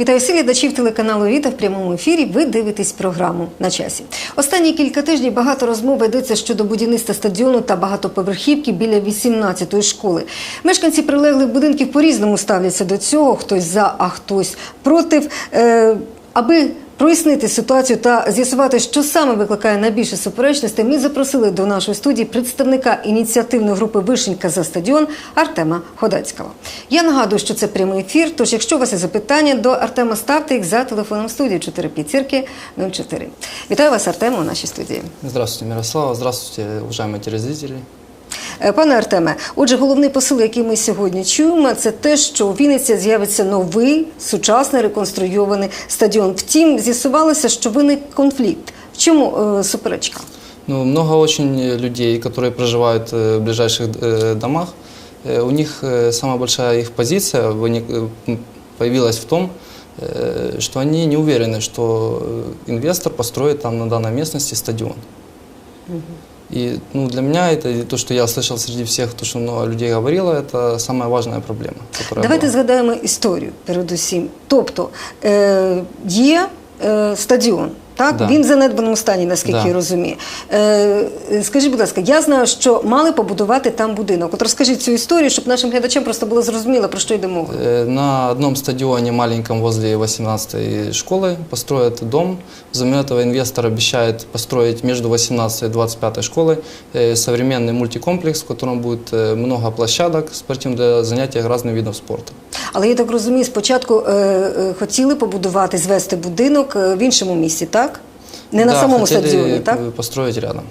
Вітаю всіх глядачів телеканалу Віта в прямому ефірі. Ви дивитесь програму на часі. Останні кілька тижнів багато розмов ведеться щодо будівництва стадіону та багатоповерхівки біля 18-ї школи. Мешканці прилеглих будинків по-різному ставляться до цього. Хтось за, а хтось проти. Е, аби прояснити ситуацію та з'ясувати, що саме викликає найбільше суперечностей, ми запросили до нашої студії представника ініціативної групи Вишенька за стадіон Артема Ходацького. Я нагадую, що це прямий ефір. Тож, якщо у вас є запитання до Артема, ставте їх за телефоном студії 4 п'ятірки 04. Вітаю вас, Артема, у нашій студії. Здравствуйте, Мирослава. Здравствуйте, уважаемые телезрители. Е, Пане Артеме, отже, головний посил, який ми сьогодні чуємо, це те, що у Вінниці з'явиться новий сучасний реконструйований стадіон. Втім, з'ясувалося, що виник конфлікт. В чому е, суперечка? Ну, много очень людей, которые проживают э, в ближайших э, домах. Э, У них э, самая большая их позиция выник- э, м, появилась в том, э, что они не уверены, что э, инвестор построит там на данной местности стадион. И ну, для меня это и то, что я слышал среди всех, то, что много людей говорило, это самая важная проблема. Которая Давайте была. згадаємо історію передусім. Тобто е, є е, стадіон. Так, Да. він в занедбаному стані, наскільки Да. я розумію. Е, скажіть, будь ласка, я знаю, що мали побудувати там будинок. От розкажіть цю історію, щоб нашим глядачам просто було зрозуміло, про що йде мова. Э, На одном стадионе маленьком возле 18-й школы построят дом. Взамен этого инвестор обещает построить между 18 и 25 школой э, современный мультикомплекс, в котором будет э, много площадок спортивных для занятия разных видов спорта. Але я так розумію, спочатку е, е, хотіли побудувати, звести будинок е, в іншому місці, так? Не на Да, самому стадіоні, так? э, рядом.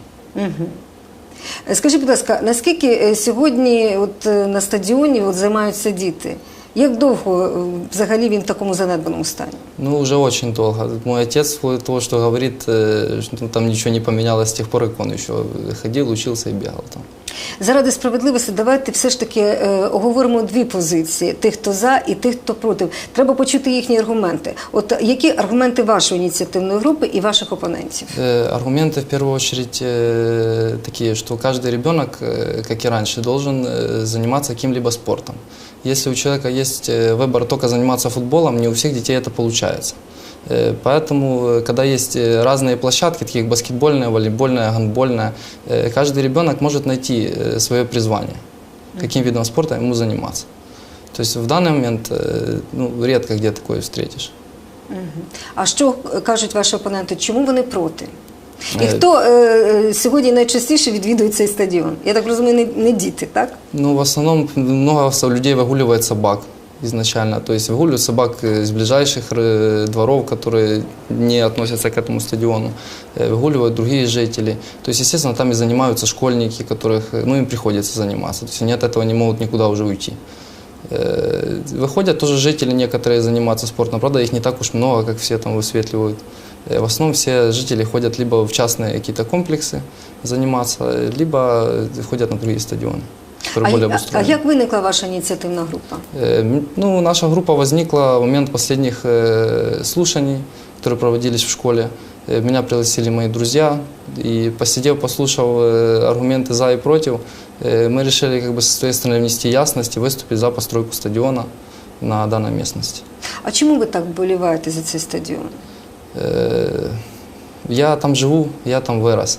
Е, Скажіть, будь ласка, наскільки сьогодні от, на стадіоні от, займаються діти? Як довго взагалі він в такому занедбаному стані? Ну, уже очень долго. Мой отец, вплоть того, что говорит, э, что там ничего не поменялось с тех пор, как он еще ходил, учился и бегал там. Заради справедливості, давайте все ж таки е, оговоримо дві позиції: тих, хто за, і тих, хто проти. Треба почути їхні аргументи. От які аргументи вашої ініціативної групи і ваших опонентів? Э, Аргументы в первую очередь э, такие, что каждый ребенок, э, как и раньше, должен э, заниматься каким-либо спортом. Если у человека есть э, выбор только заниматься футболом, не у всех детей это получается. Э, Поэтому, э, когда есть э, разные площадки, такие как баскетбольная, волейбольная, гандбольная, э, каждый ребенок может найти э, свое призвание, каким видом спорта ему заниматься. То есть в данный момент э, ну, редко где такое встретишь. А що е, кажуть ваші опоненти? Чому вони проти? І Е, хто е, е, сьогодні найчастіше відвідує цей стадіон? Я так розумію, не, не діти, так? Ну, в основном много со- людей выгуливает собак Изначально. То есть выгуливают собак э, из ближайших э, дворов, которые не относятся к этому стадиону. Э, Выгуливают другие жители. То есть, естественно, там и занимаются школьники, которых, ну, им приходится заниматься. То есть они от этого не могут никуда уже уйти. Выходят тоже жители некоторые заниматься спортом. Правда, их не так уж много, как все там высветливают. В основном все жители ходят либо в частные какие-то комплексы заниматься, либо ходят на другие стадионы, А, более а, а обустроены. як виникла ваша ініціативна група? Э, м, Ну, наша группа возникла в момент последних э, слушаний, которые проводились в школе. Э, Меня пригласили мои друзья, и посидев, послушав э, аргументы за и против, э, мы решили как бы со своей стороны внести ясность и выступить за постройку стадиона на данной местности. А чому ви так вболіваєте за цей стадіон? Э, Я там живу, я там вырос.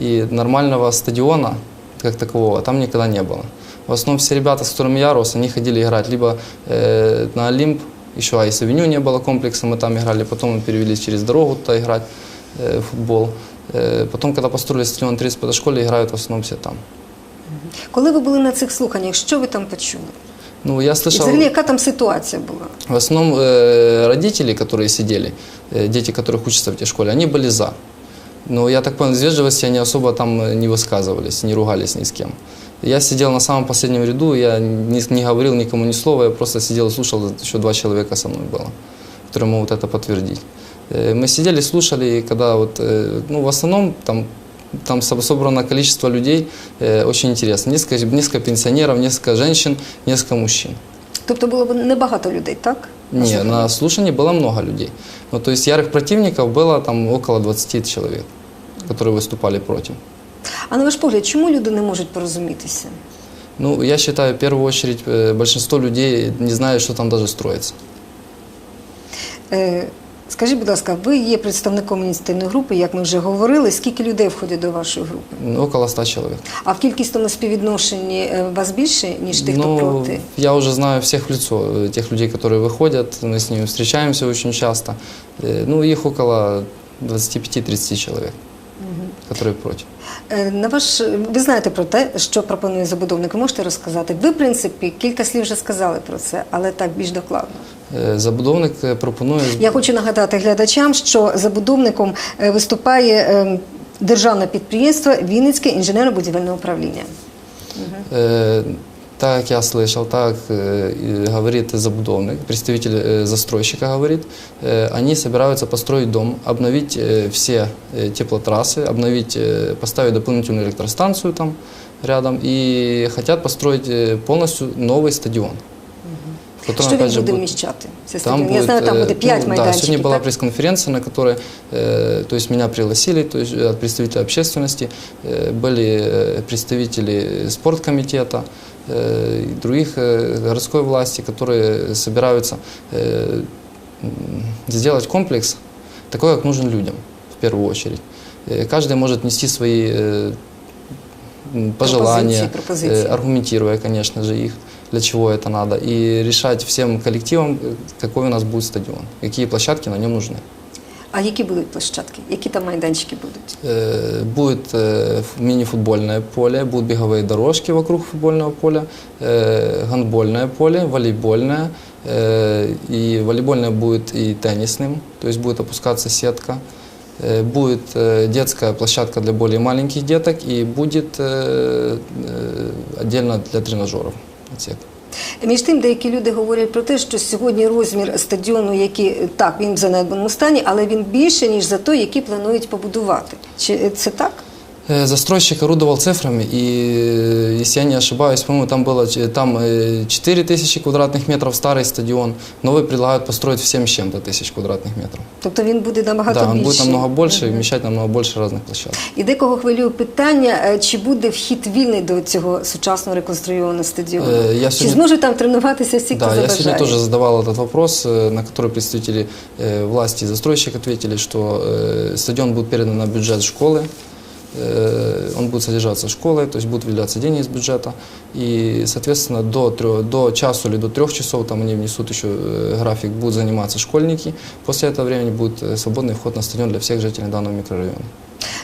И нормального стадиона, как такового, там никогда не было. В основном все ребята, с которыми я рос, они ходили играть либо э, на Олимп, еще Айс Авеню не было комплекса, мы там играли, потом мы перевелись через дорогу туда играть э, в футбол. Э, потом, когда построили стадион 35 школе, играют в основном все там. Коли ви були на цих слуханнях, що ви там почули? Ну, я І слышал... взагалі, яка там ситуація була? В основном э, родители, которые сидели, э, дети, которых учатся в этой школе, они были за. Но я так понял, из вежливости они особо там э, не высказывались, не ругались ни с кем. Я сидел на самом последнем ряду, я не, не говорил никому ни слова, я просто сидел и слушал, еще два человека со мной было, которые могут это подтвердить. Э, Мы сидели, слушали, и когда вот, э, ну, в основном там там со- собрано количество людей э, очень интересно. Несколько, несколько пенсионеров, несколько женщин, несколько мужчин. Тобто було б небагато людей, так? Не, на слушании было много людей. Ну, то есть ярых противников было там около 20 человек, которые выступали против. А на ваш погляд, чому люди не можуть порозумітися? Ну, я считаю, в первую очередь, э, большинство людей не знают, что там даже строится. Е, Скажіть, будь ласка, ви є представником ініціативної групи, як ми вже говорили. Скільки людей входить до вашої групи? Ну, Около 100 человек. А в кількісному співвідношенні е, вас більше, ніж тих, хто ну, проти? я уже знаю всех в лицо, э, тех людей, которые выходят, мы с ними встречаемся очень часто. Э, Ну, их около 25-30 человек, которые против. Е, На ваш ви знаєте про те, що пропонує забудовник. Можете розказати? Ви, в принципі, кілька слів вже сказали про це, але так більш докладно. Е, Забудовник е, пропонує Я хочу нагадати глядачам, що забудовником виступає державне підприємство Вінницьке інженерно-будівельне управління. Э, Так как я слышал, так э, и говорит забудовник, представитель э, застройщика говорит, э, они собираются построить дом, обновить э, все э, теплотрассы, обновить, э, поставить дополнительную электростанцию там рядом и хотят построить э, полностью новый стадион. в котором, Що він опять же, буде будет- вміщати? Це Там стадіон. Я знаю, там э, буде 5 ну, Да, майданчиків. сегодня была так? пресс-конференция, на которой э, то есть меня пригласили то есть, от представителей общественности, э, были э, представители спорткомитета э, и других э, городской власти, которые собираются э, м, сделать комплекс такой, как нужен людям в первую очередь. Э, Каждый может нести свои э, м, пожелания, Пропозиции, пропозиции. э, аргументируя, конечно же, их, для чего это надо, и решать всем коллективам, э, какой у нас будет стадион, какие площадки на нем нужны. А які будуть площадки? Які там майданчики будуть? Э, Будет э, ф- мини-футбольное поле, будут беговые дорожки вокруг футбольного поля, э, гандбольное поле, волейбольное. э, И волейбольное будет и теннисным, то есть будет опускаться сетка. Э, Будет э, детская площадка для более маленьких деток и будет э, э, отдельно для тренажеров отсек. Між тим, деякі люди говорять про те, що сьогодні розмір стадіону, який так він в занедбаному стані, але він більше ніж за той, який планують побудувати. Чи це так? Э, Застройщик орудовал цифрами, и, э, если я не ошибаюсь, по-моему, там было ч- там э, 4 тысячи квадратных метров старый стадион, новый предлагают построить в 7 с чем-то тысяч квадратных метров. Тобто він буде набагато да, он більший. будет намного больше, и вмещать намного больше разных площадок. І декого хвилює питання, е, чи буде вхід вільний до цього сучасного реконструйованого стадіону? Е, я Чи сьогодні- зможуть там тренуватися всі, хто да, я забажає? сегодня тоже задавал этот вопрос, э, на который представители э, власти и застройщик ответили, что э, стадион будет передан на бюджет школы, э, он будет содержаться школой, то есть будут выделяться деньги из бюджета. И, соответственно, до, трё- до часу или до трех часов там они внесут еще э, график, будут заниматься школьники. После этого времени будет э, свободный вход на стадион для всех жителей данного микрорайона.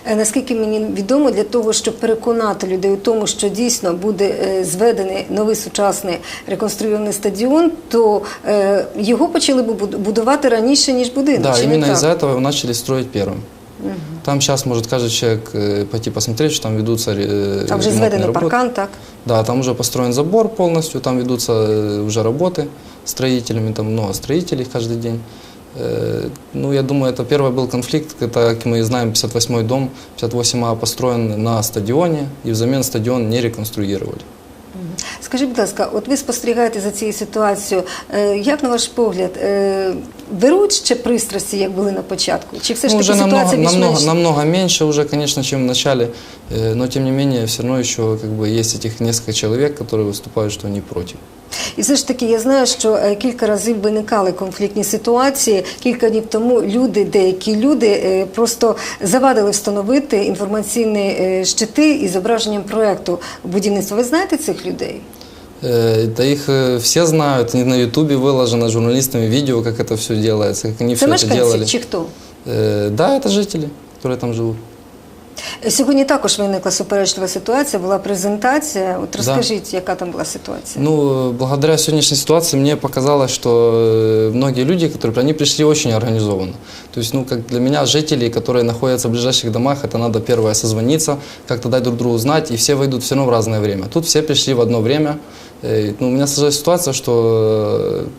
Е, Наскільки мені відомо, для того, щоб переконати людей у тому, що дійсно буде е, зведений новий сучасний реконструйований стадіон, то е, його почали б буд- будувати раніше ніж будинок. Да, чи не именно так? из-за этого его начали строить первым. Там сейчас может каждый человек э, пойти посмотреть, что там ведутся э, Там вже ремонтные зведений работы. паркан, так? Да, там уже построен забор полностью, там ведутся э, уже работы строителями, там много строителей каждый день. Э, Ну, я думаю, это первый был конфликт, это, как мы знаем, 58-й дом, 58А построен на стадионе, и взамен стадион не реконструировали. Скажіть, будь ласка, от ви спостерігаєте за цією ситуацією. Е, Як на ваш погляд, е, беруть ще пристрасті, як були на початку? Чи все ж Ну, таки уже намного, ситуація намного, більш-менш? намного меньше уже, конечно, чем в начале, э, но тем не менее все равно еще как бы есть этих несколько человек, которые выступают, что они против. І все ж таки, я знаю, що е, кілька разів виникали конфліктні ситуації. Кілька днів тому люди, деякі люди е, просто завадили встановити інформаційні е, щити із зображенням проекту будівництва. Ви знаєте цих людей? Э, Да их э, все знают, и на ютубе выложено журналистами видео, как это все делается, как они Це все это мешканці делали. чи хто? Э, Да, это жители, которые там живут. Е, Сьогодні також виникла суперечлива ситуація, була презентація. От Да. розкажіть, яка там була ситуація? Ну, э, благодаря сегодняшней ситуации мне показалось, что э, многие люди, которые они пришли очень организованно. То есть, ну, как для меня, жители, которые находятся в ближайших домах, это надо первое созвониться, как-то дать друг другу знать, и все выйдут все равно в разное время. Тут все пришли в одно время. Э, Ну, у меня сложилась ситуация, что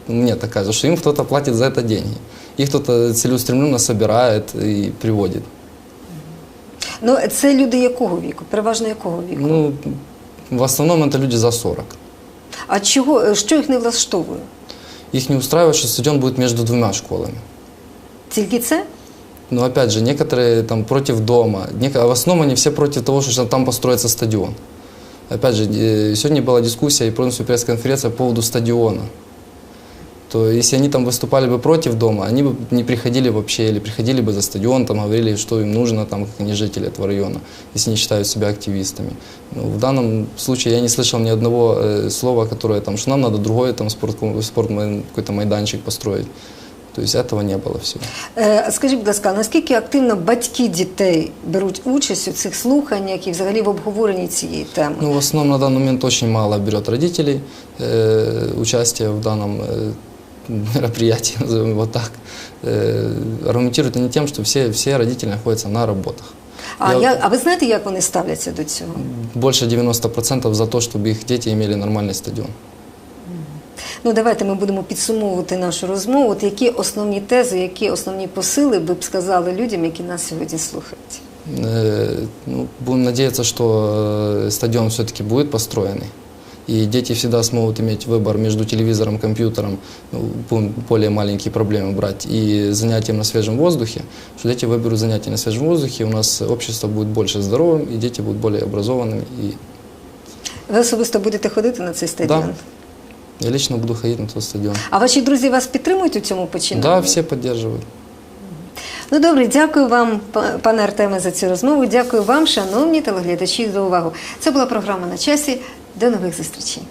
э, мне так кажется, что им кто-то платит за это деньги. Их кто-то целеустремленно собирает и приводит. Ну це люди якого віку? Переважно якого віку? Ну, в основном это люди за 40. А чого е, що їх не влаштовує? Их не устраивает, что стадион будет между двумя школами. Тільки це? Но опять же, некоторые там против дома, неко- а в основном они все против того, что там построится стадион. Опять же, э, сегодня была дискуссия и полностью пресс-конференция по поводу стадиона. то если они там выступали бы против дома, они бы не приходили вообще, или приходили бы за стадион, там говорили, что им нужно, там, как они жители этого района, если не считают себя активистами. Ну, в данном случае я не слышал ни одного э, слова, которое там, что нам надо другой там спорт, спорт какой-то майданчик построить. То есть этого не было всего. Е, Скажіть, будь ласка, наскільки активно батьки дітей беруть участь у цих слуханнях і взагалі в обговоренні цієї теми? Ну, в основном на данный момент очень мало берет родителей э, участие в данном э, мероприятии, назовем его так. Э, аргументируют они тем, что все, все родители находятся на работах. А, Я- я, а ви знаєте, як вони ставляться до цього? Больше 90% за то, чтобы их дети имели нормальный стадион. Ну, давайте ми будемо підсумовувати нашу розмову. От які основні тези, які основні посили ви б сказали людям, які нас сьогодні слухають? Э, ну, будем надеяться, что э, стадион все-таки будет построенный. И дети всегда смогут иметь выбор между телевизором, компьютером, ну, будем более маленькие проблемы брать, и занятием на свежем воздухе, что дети выберут занятия на свежем воздухе, у нас общество будет больше здоровым, и дети будут более образованными. И Ви особисто будете ходити на цей стадіон? я лично буду ходить на тот стадион. А ваші друзі вас підтримують у цьому починанні? Да, все поддерживают. Ну добре, дякую вам, па- пане Артеме, за цю розмову. Дякую вам, шановні телеглядачі, за увагу. Це була програма на часі. До нових зустрічей.